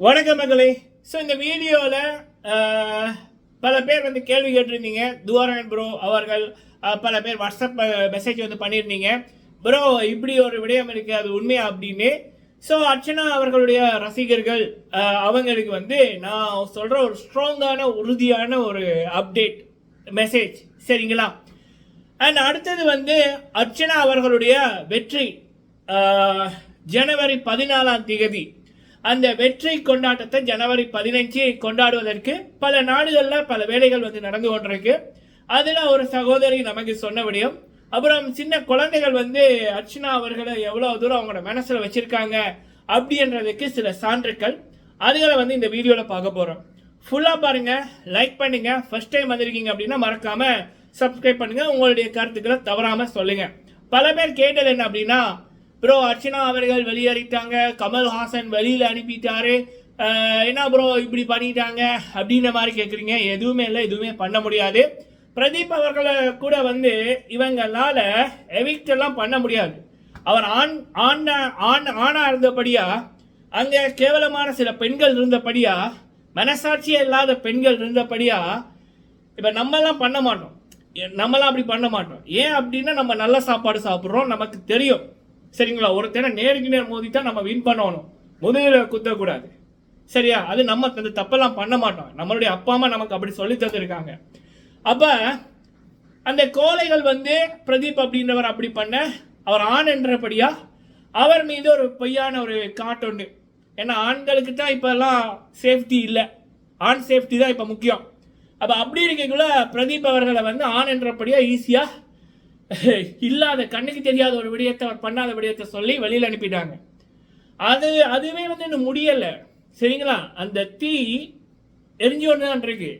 வணக்கம் மகளே. ஸோ இந்த வீடியோவில் பல பேர் வந்து கேள்வி கேட்டிருந்தீங்க. துவாரன் ப்ரோ அவர்கள் பல பேர் வாட்ஸ்அப் மெசேஜ் வந்து பண்ணியிருந்தீங்க. ப்ரோ இப்படி ஒரு விடயம் இருக்குது அது உண்மையா அப்படின்னு. ஸோ அர்ச்சனா அவர்களுடைய ரசிகர்கள் அவங்களுக்கு வந்து நான் சொல்கிற ஒரு ஸ்ட்ராங்கான உறுதியான ஒரு அப்டேட் மெசேஜ் சரிங்களா? அண்ட் அடுத்தது வந்து அர்ச்சனா அவர்களுடைய வெற்றி ஜனவரி பதினாலாம் தேதி. அந்த வெற்றி கொண்டாட்டத்தை ஜனவரி பதினஞ்சு கொண்டாடுவதற்கு பல நாடுகளில் பல வேலைகள் வந்து நடந்து கொண்டிருக்கு. அதில் ஒரு சகோதரி நமக்கு சொன்ன விடியும் அப்புறம் சின்ன குழந்தைகள் வந்து அர்ச்சனா அவர்களை எவ்வளோ தூரம் அவங்களோட மனசில் வச்சுருக்காங்க அப்படின்றதுக்கு சில சான்றுக்கள் அதுகளை வந்து இந்த வீடியோவில் பார்க்க போகிறோம் ஃபுல்லாக பாருங்கள் லைக் பண்ணுங்கள் ஃபஸ்ட் டைம் வந்திருக்கீங்க அப்படின்னா மறக்காமல் சப்ஸ்கிரைப் பண்ணுங்கள் உங்களுடைய கருத்துக்களை தவறாமல் சொல்லுங்கள் பல பேர் கேட்டது என்ன அப்படின்னா ப்ரோ அர்ச்சனா அவர்கள் வெளியேறிட்டாங்க. கமல்ஹாசன் வெளியில் அனுப்பிட்டாரு. என்ன ப்ரோ இப்படி பண்ணிட்டாங்க? அப்படின்ற மாதிரி கேட்குறீங்க எதுவுமே இல்லை எதுவுமே பண்ண முடியாது. பிரதீப் அவர்களை கூட வந்து இவங்களால எவிக்டெல்லாம் பண்ண முடியாது. அவர் ஆண் ஆண் ஆண் ஆணாக இருந்தபடியா அங்கே கேவலமான சில பெண்கள் இருந்தபடியா மனசாட்சியே இல்லாத பெண்கள் இருந்தபடியா இப்போ நம்மலாம் பண்ண மாட்டோம். நம்மளாம் நம்மலாம் அப்படி பண்ண மாட்டோம். ஏன் அப்படின்னா நம்ம நல்ல சாப்பாடு சாப்பிட்றோம் நமக்கு தெரியும். சரிங்களா? ஒருத்தனை நேருக்கு நேர் மோதி தான் நம்ம வின் பண்ணணும். முதலில் குத்தக்கூடாது. சரியா? அது நம்ம அந்த தப்பெல்லாம் பண்ண மாட்டோம். நம்மளுடைய அப்பா அம்மா நமக்கு அப்படி சொல்லி தந்திருக்காங்க. அப்போ அந்த கோலைகள் வந்து பிரதீப் அப்படின்றவர் அப்படி பண்ண அவர் ஆண் என்றபடியா அவர் மீது ஒரு பொய்யான ஒரு காட்டொண்டு ஏன்னா ஆண்களுக்கு தான் இப்போல்லாம் சேஃப்டி இல்லை. ஆண் சேஃப்டி தான் இப்போ முக்கியம். அப்போ அப்படி இருக்கக்குள்ள பிரதீப் அவர்களை வந்து ஆண் என்றபடியாக ஈஸியாக இல்லாத கண்ணுக்கு தெரியாத ஒரு விடயத்தை அவர் பண்ணாத விடயத்தை சொல்லி வெளியில் அனுப்பிட்டாங்க. அது அதுவே வந்து இன்னும் முடியலை. சரிங்களா? அந்த தீ எரிஞ்சு ஒன்று தான் இருக்கு.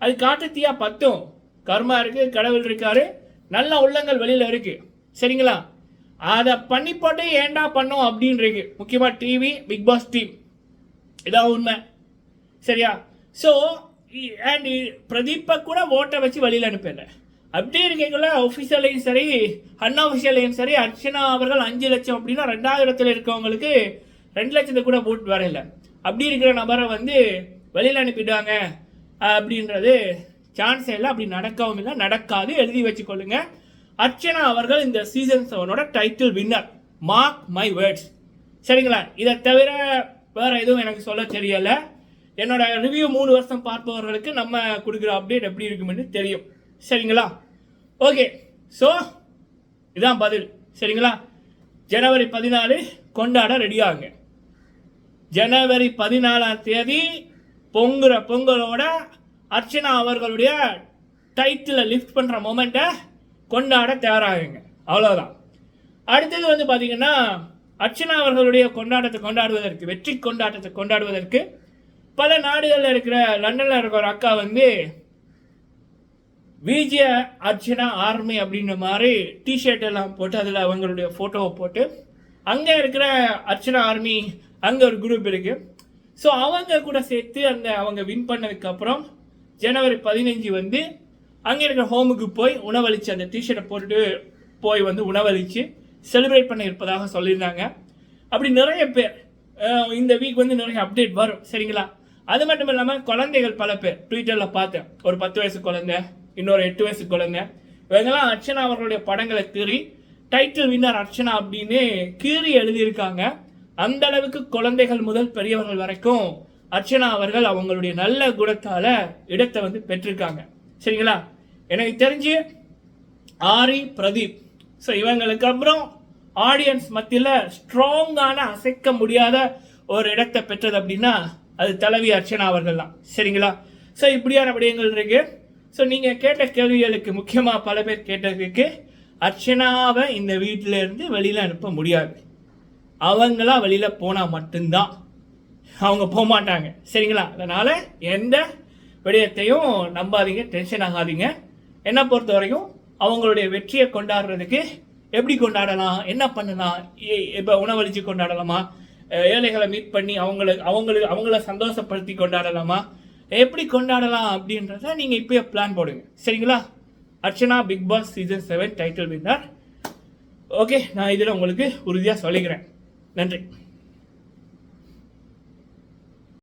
அது காட்டு தீயா பத்தும். கர்மா இருக்கு கடவுள் இருக்காரு. நல்ல உள்ளங்கள் வெளியில் இருக்கு. சரிங்களா? அதை பண்ணி போட்டு ஏன்டா பண்ணோம் அப்படின்றது முக்கியமாக டிவி பிக் பாஸ் டீம் இதான் உண்மை. சரியா? ஸோ அண்ட் பிரதீப்பை கூட ஓட்டை வச்சு வழியில் அனுப்பிடுறேன் அப்படி இருக்கீங்களா ஒஃபிஷியலையும் சரி அன்அஃபிஷியலையும் சரி அர்ச்சனா அவர்கள் அஞ்சு லட்சம் அப்படின்னா ரெண்டாயிரத்தில் இருக்கவங்களுக்கு ரெண்டு லட்சத்தை கூட போட்டு வரையில அப்படி இருக்கிற நபரை வந்து வெளியில் அனுப்பிடுவாங்க அப்படின்றது சான்ஸே இல்லை அப்படி நடக்கவும் இல்லை நடக்காது. எழுதி வச்சுக்கொள்ளுங்க. அர்ச்சனா அவர்கள் இந்த season செவனோட title winner mark my words சரிங்களா? இதை தவிர வேறு எதுவும் எனக்கு சொல்ல தெரியலை. என்னோட ரிவ்யூ மூணு வருஷம் பார்ப்பவர்களுக்கு நம்ம கொடுக்குற அப்டேட் எப்படி இருக்குமென்னு தெரியும். சரிங்களா? ஓகே ஸோ இதான் பதில். சரிங்களா? ஜனவரி பதினாலு கொண்டாட ரெடியாகுங்க ஜனவரி பதினாலாம் தேதி பொங்குற பொங்கலோட அர்ச்சனா அவர்களுடைய டைட்டிலை லிஃப்ட் பண்ணுற மொமெண்ட்டை கொண்டாட தயாராகுங்க. அவ்வளோதான் அடுத்தது வந்து பார்த்தீங்கன்னா அர்ச்சனா அவர்களுடைய கொண்டாட்டத்தை கொண்டாடுவதற்கு வெற்றி கொண்டாட்டத்தை கொண்டாடுவதற்கு பல நாடுகளில் இருக்கிற லண்டனில் இருக்கிற ஒரு அக்கா வந்து விஜய அர்ச்சனா ஆர்மி அப்படின்ற மாதிரி டிஷர்ட் எல்லாம் போட்டு அதில் அவங்களுடைய ஃபோட்டோவை போட்டு அங்கே இருக்கிற அர்ச்சனா ஆர்மி அங்கே ஒரு குரூப் இருக்கு. ஸோ அவங்க கூட சேர்த்து அந்த அவங்க வின் பண்ணதுக்கப்புறம் ஜனவரி பதினஞ்சு வந்து அங்கே இருக்கிற ஹோமுக்கு போய் உணவளிச்சு அந்த டிஷர்ட்டை போட்டுட்டு போய் வந்து உணவளித்து செலிப்ரேட் பண்ண இருப்பதாக சொல்லியிருந்தாங்க. அப்படி நிறைய பேர் இந்த வீக் வந்து நிறைய அப்டேட் வரும் சரிங்களா? அது மட்டும் இல்லாமல் குழந்தைகள் பல பேர் ட்விட்டரில் பார்த்தேன் ஒரு பத்து வயசு குழந்தை இன்னொரு எட்டு வயசு குழந்தை. இவங்கெல்லாம் அர்ச்சனா அவர்களுடைய படங்களை கீறி டைட்டில் வின்னர் அர்ச்சனா அப்படின்னு கீறி எழுதியிருக்காங்க. அந்த அளவுக்கு குழந்தைகள் முதல் பெரியவர்கள் வரைக்கும் அர்ச்சனா அவர்கள் அவங்களுடைய நல்ல குணத்தால இடத்தை வந்து பெற்றிருக்காங்க. சரிங்களா? எனக்கு தெரிஞ்சு ஆரி பிரதீப். ஸோ இவங்களுக்கு அப்புறம் ஆடியன்ஸ் மத்தியில் ஸ்ட்ராங்கான அசைக்க முடியாத ஒரு இடத்தை பெற்றது அப்படின்னா அது தலைவி அர்ச்சனா அவர்கள் தான் சரிங்களா? ஸோ இப்படியான விடயங்கள் இருக்குது ஸோ நீங்கள் கேட்ட கேள்விகளுக்கு முக்கியமாக பல பேர் கேட்டதுக்கு அர்ச்சனாவை இந்த வீட்டிலேருந்து வெளியில் அனுப்ப முடியாது. அவங்களா வெளியில் போனால் மட்டும்தான். அவங்க போக மாட்டாங்க சரிங்களா? அதனால் எந்த விடயத்தையும் நம்பாதீங்க டென்ஷன் ஆகாதீங்க. என்னை பொறுத்த வரைக்கும் அவங்களுடைய வெற்றியை கொண்டாடுறதுக்கு எப்படி கொண்டாடலாம் என்ன பண்ணலாம் இப்போ உணவளிச்சு கொண்டாடலாமா ஏழைகளை மீட் பண்ணி அவங்கள அவங்களுக்கு அவங்கள சந்தோஷப்படுத்தி கொண்டாடலாமா எப்படி கொண்டாடலாம் அப்படின்றத நீங்கள் இப்பயே பிளான் போடுங்க. சரிங்களா? Archana Bigg Boss season seven title winner okay நான் இதில் உங்களுக்கு உறுதியாக சொல்லிக்கிறேன். நன்றி.